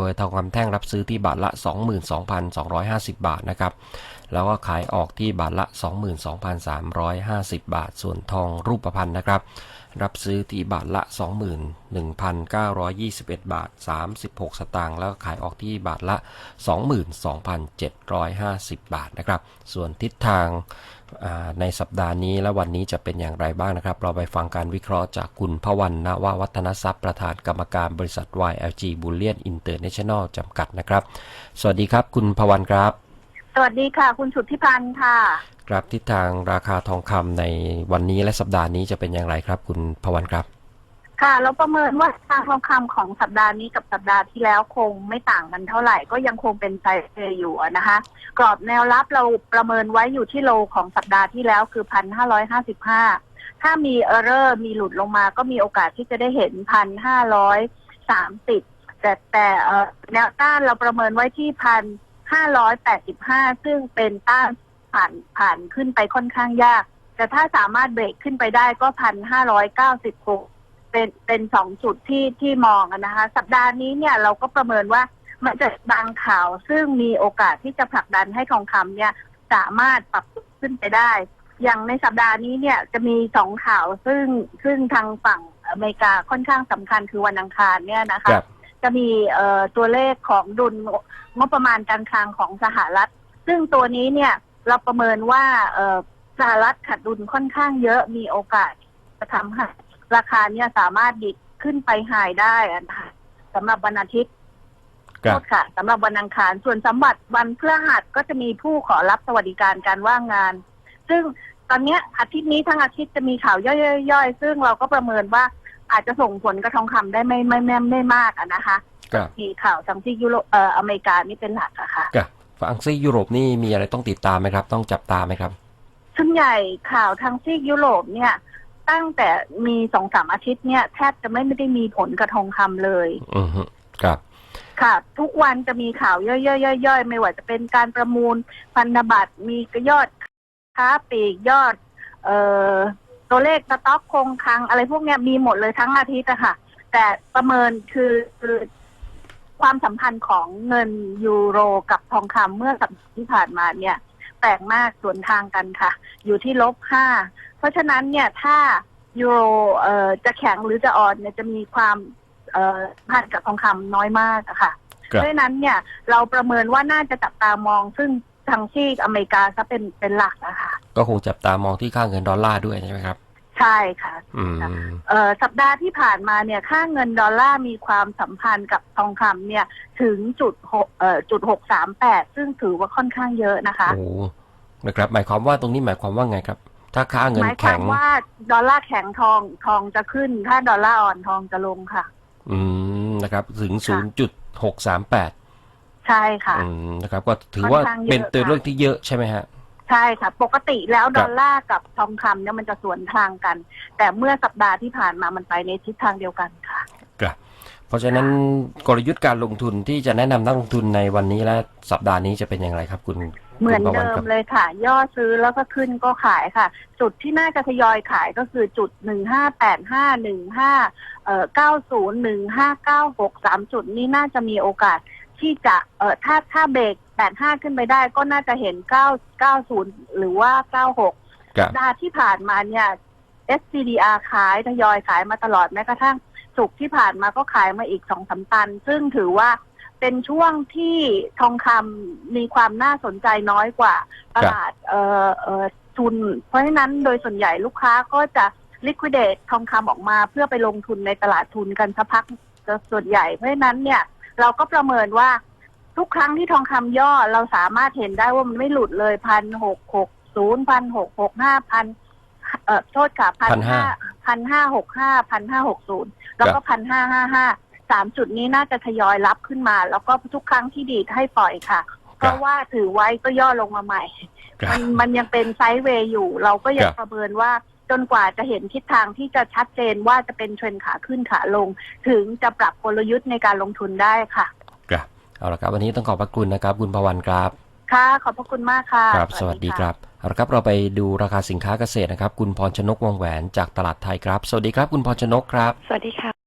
โดยทองคำแท่งรับซื้อที่บาทละ 22,250 บาทนะครับแล้วก็ขายออกที่บาทละ 22,350 บาท ส่วนทองรูปพรรณนะครับ รับซื้อที่บาทละ 2 0 0 0 21,921 บาท 36 สตางค์แล้วก็ขายออกที่บาทละ 22,750 บาทนะครับ ส่วนทิศทางอ่าในสัปดาห์นี้และวันนี้จะเป็นอย่างไรบ้างนะครับ เราไปฟังการวิเคราะห์จากคุณพวันนววัฒนทรัพย์ประธานกรรมการบริษัท YLG Bullion International จำกัดนะครับ สวัสดีครับ คุณพวันครับ สวัสดีค่ะ คุณสุทธิพันธ์ค่ะ ครับทิศทางราคาทองคำในวันนี้และสัปดาห์นี้จะเป็นอย่างไรครับ คุณพวันครับ ค่ะเราประเมินว่าทางทองคำของสัปดาห์นี้กับสัปดาห์ที่แล้วคงไม่ต่างกันเท่าไหร่ ก็ยังคงเป็นไซด์เวย์อยู่อะนะคะ กรอบแนวรับเราประเมินไว้อยู่ที่โลของสัปดาห์ที่แล้วคือพันห้าร้อยห้าสิบห้าถ้ามีเออร์เรอร์มีหลุดลงมาก็มีโอกาสที่จะได้เห็นพันห้าร้อยสามสิบแต่แต่เอ่อแนวต้านเราประเมินไว้ที่พันห้าร้อยแปดสิบห้าซึ่งเป็นต้านผ่านผ่านขึ้นไปค่อนข้างยาก แต่ถ้าสามารถเบรกขึ้นไปได้ก็พันห้าร้อยเก้าสิบหก เป็นเป็นสองจุดที่ที่มองอะนะคะ สัปดาห์นี้เนี่ยเราก็ประเมินว่ามันจะบางข่าวซึ่งมีโอกาสที่จะผลักดันให้ทองคำเนี่ยสามารถปรับขึ้นไปได้ อย่างในสัปดาห์นี้เนี่ยจะมีสองข่าวซึ่งซึ่งทางฝั่งอเมริกาค่อนข้างสำคัญคือวันอังคารเนี่ยนะคะ ครับ จะมีเอ่อตัวเลขของดุลงบประมาณการคลังของสหรัฐ ซึ่งตัวนี้เนี่ยเราประเมินว่าเอ่อสหรัฐขาดดุลค่อนข้างเยอะมีโอกาสจะทำให้ ราคาเนี่ยสามารถดิดขึ้นไปหายได้อะนะคะสำหรับวันอาทิตย์ครัโทบษค่ะสำหรับวันอังคาร ส่วนสำหรับวันพฤหัสก็จะมีผู้ขอรับสวัสดิการการว่างงาน ซึ่งตอนเนี้ยอาทิตย์นี้ทั้งอาทิตย์จะมีข่าวย่อยๆๆซึ่งเราก็ประเมินว่าอาจจะส่งผลกระทองคำได้ไม่ไม่ไม่ไม่มากอะนะคะ ครับมีข่าวทางที่ยุโรปเอ่ออเมริกานี่เป็นหลักอะค่ะ ครับฝั่งซีกยุโรปนี่มีอะไรต้องติดตามไหมครับ ต้องจับตาไหมครับ ส่วนใหญ่ข่าวทางซีกยุโรปเนี่ย ตั้งแต่มีสองสามอาทิตย์เนี่ยแทบจะไม่ไม่ได้มีผลกระทองคำเลย อือฮึครับ ค่ะ ทุกวันจะมีข่าวย่อยๆๆๆไม่ว่าจะเป็นการประมูลพันธบัตรมียอดค้าปลีกยอด เอ่อตัวเลขสต็อกคงคลังอะไรพวกเนี้ยมีหมดเลยทั้งอาทิตย์อะค่ะ แต่ประเมินคือคือความสัมพันธ์ของเงินยูโรกับทองคำเมื่อสัปดาห์ที่ผ่านมาเนี่ยแปลกมากสวนทางกันค่ะ อยู่ที่ลบห้า เพราะฉะนั้นเนี่ยถ้ายูโรเอ่อจะแข็งหรือจะอ่อนเนี่ยจะมีความเอ่อพันกับทองคำน้อยมากอะค่ะครับ เพราะฉะนั้นเนี่ยเราประเมินว่าน่าจะจับตามองซึ่งทางที่อเมริกาซะเป็นเป็นหลักนะคะ ก็คงจับตามองที่ค่าเงินดอลลาร์ด้วยใช่ไหมครับ ใช่ค่ะ อืม เอ่อสัปดาห์ที่ผ่านมาเนี่ยค่าเงินดอลลาร์มีความสัมพันธ์กับทองคำเนี่ยถึงจุดหกเอ่อจุดหกสามแปดซึ่งถือว่าค่อนข้างเยอะนะคะ โอ้นะครับ หมายความว่าตรงนี้หมายความว่าไงครับ ถ้าค่าเงิหนมายควาแข็มง ว่าดอลลาร์แข็งทองทองจะขึ้น ถ้าดอลลาร์อ่อนทองจะลงค่ะ อืมนะครับถึง ค่ะ 0.638ใช่ค่ะ อืมนะครับก็ถือว่าค่อนข้างเยอะเป็นตัวค่ะเรื่องที่เยอะใช่ไหมฮะ ใช่ค่ะ ปกติแล้วครับดอลลาร์กับทองคำเนี่ยมันจะสวนทางกัน แต่เมื่อสัปดาห์ที่ผ่านมามันไปในทิศทางเดียวกันค่ะ ครับ เพราะฉะนั้นกลยุทธ์การลงทุนที่จะแนะนำนักลงทุนในวันนี้และสัปดาห์นี้จะเป็นอย่างไรครับคุณ เหมือนคุณประวัเดิติคมรับเลยค่ะ ย่อซื้อแล้วก็ขึ้นก็ขายค่ะ จุดที่น่าจะทยอยขายก็คือจุดหนึ่งห้าแปดห้าหนึ่งห้าเอ่อเก้าศูนย์หนึ่งห้าเก้าหกสามจุดนี้น่าจะมีโอกาสที่จะเอ่อถ้าถ้าเบรกแปดห้าขึ้นไปได้ก็น่าจะเห็นเก้าเก้าศูนย์หรือว่าเก้าหกครับสัปดาห์ที่ผ่านมาเนี่ย SCDR ขายทยอยขายมาตลอดแม้กระทั่งสุกร์ที่ผ่านมาก็ขายมาอีกสองสามตัน ซึ่งถือว่า เป็นช่วงที่ทองคำมีความน่าสนใจน้อยกว่าตลาดเอ่อเอ่อทุน เพราะฉะนั้นโดยส่วนใหญ่ลูกค้าก็จะ liquidate ทองคำออกมาเพื่อไปลงทุนในตลาดทุนกันสักพักส่วนใหญ่ เพราะฉะนั้นเนี่ยเราก็ประเมินว่าทุกครั้งที่ทองคำย่อเราสามารถเห็นได้ว่ามันไม่หลุดเลยพันหกหกศูนย์พันหกหกห้าพันเอ่อโทษค่ะพันห้าพันห้าหกห้าพันห้าหกศูนย์แล้วก็พันห้าห้าห้า สามจุดนี้น่าจะทยอยรับขึ้นมา แล้วก็ทุกครั้งที่ดีดให้ปล่อยค่ะ เพราะว่าถือไว้ก็ย่อลงมาใหม่ ครัมับนมันยังเป็นไซด์เวย์อยู่ เราก็ยังครับ ประเมินว่าจนกว่าจะเห็นทิศทางที่จะชัดเจนว่าจะเป็นเทรนขาขึ้นขาลง ถึงจะปรับกลยุทธ์ในการลงทุนได้ค่ะ ครับเอาละครับวันนี้ต้องขอบพระคุณนะครับ คุณประวันครับค่ะ ขอบพระคุณมากค่ะครับ สวัสดีะครับเอาละครับเราไปดูราคาสินค้าเกษตรนะครับ คุณพรชนกวงแหวนจากตลาดไทยครับ สวัสดีครับ คุณพรชนกครับ สวัสดีค่ะ